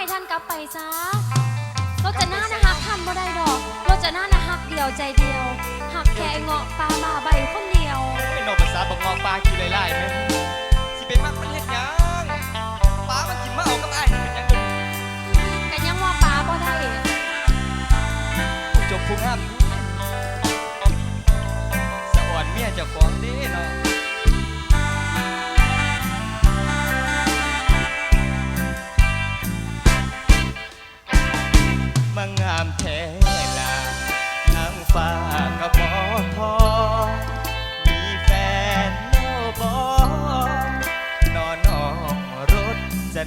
ให้ท่านกลับไปซะเราจะหน้านะฮักท่านบ่ได้ดอกเราจะหน้านะฮักเดียวใจเดียวหักแค่ไอ้เงาะปลามาใบคนเดียวไม่นอกภาษาบักงอกปลาขี้ไล่ๆแม่สิเป็นมักมันเฮ็ดหยังปลามันสิมาเอากับอ้ายนี่เป็นหยังเด้อแต่ยังว่าปลาบ่ได้ผู้จบผู้งามสะอ่อนเมียเจ้าของเด้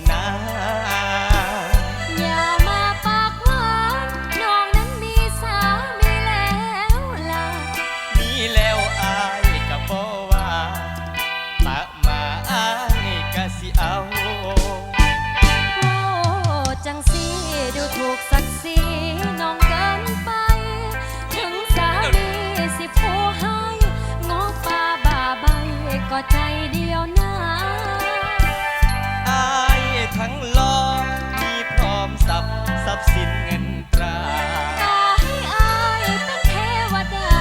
นา อย่ามาปากหวานน้องนั้นมีสามีแล้วล่ะ มีแล้วอายกับบ่ว่าปะมาอายก็สิเอา โอ้จังสีดูถูกศักดิ์ศรีน้องเกินไป ถึงสามีสิผู้ให้งอป่าบ่าใบก็ใจ ย์สินเงินตราต่อให้อายเป็นเทวดา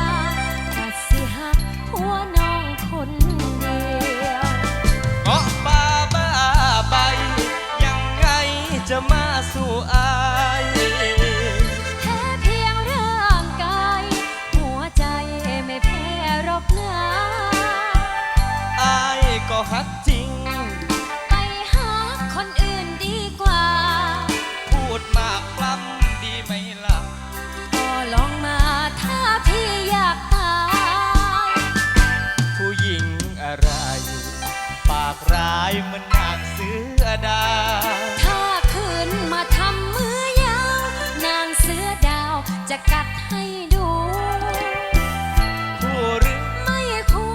ก็สิหักผัวน้องคนเดียว เงาะป่าบ้าใบยังไงจะมาสู่อายแค่เพียงร่างกาย หัวใจไม่แพ้หรอกนะ อายก็ฮักจ เหมือนนางเสือดาวถ้าคืนมาทำมือยาว นางเสือดาวจะกัดให้ดู ผู้หรือไม่คู่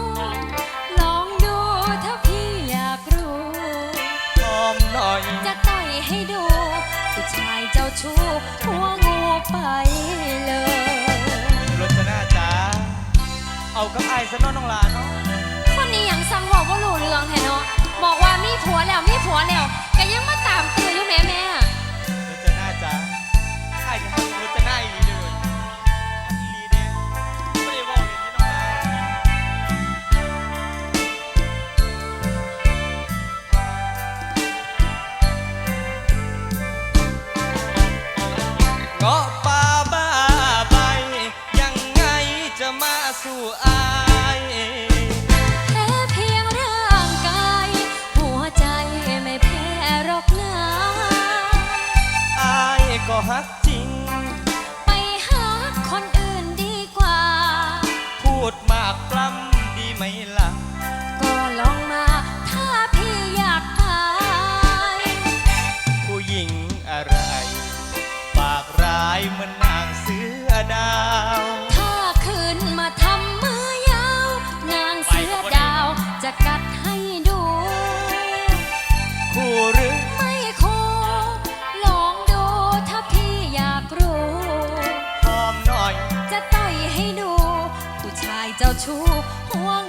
ลองดูถ้าพี่อยากรู้หอมหน่อย จะต่อยให้ดู ผู้ชายเจ้าชู้หัวงูไปเลย รจนาจ๋า เอากับไอ้ายซะเน้องน้องหลาเนาะ คนนี้ยังสั่งบอกว่ารู้เรื่องแท้เนาะบอกว่ามี ผัวแล้วมีผัวแล้วก็ยังมาตามตัวอยู่แม่แม่รจนาจ๋าไอ้ายจะให้รจนาอีหลีเด้ออีหลีเด้ไม่ได้บอกเลยที่น้องหลาเงาะ ก็ฮักจริง ไปหาคนอื่นดีกว่า พูดมากปล้ำดีไหมล่ะ 走出荒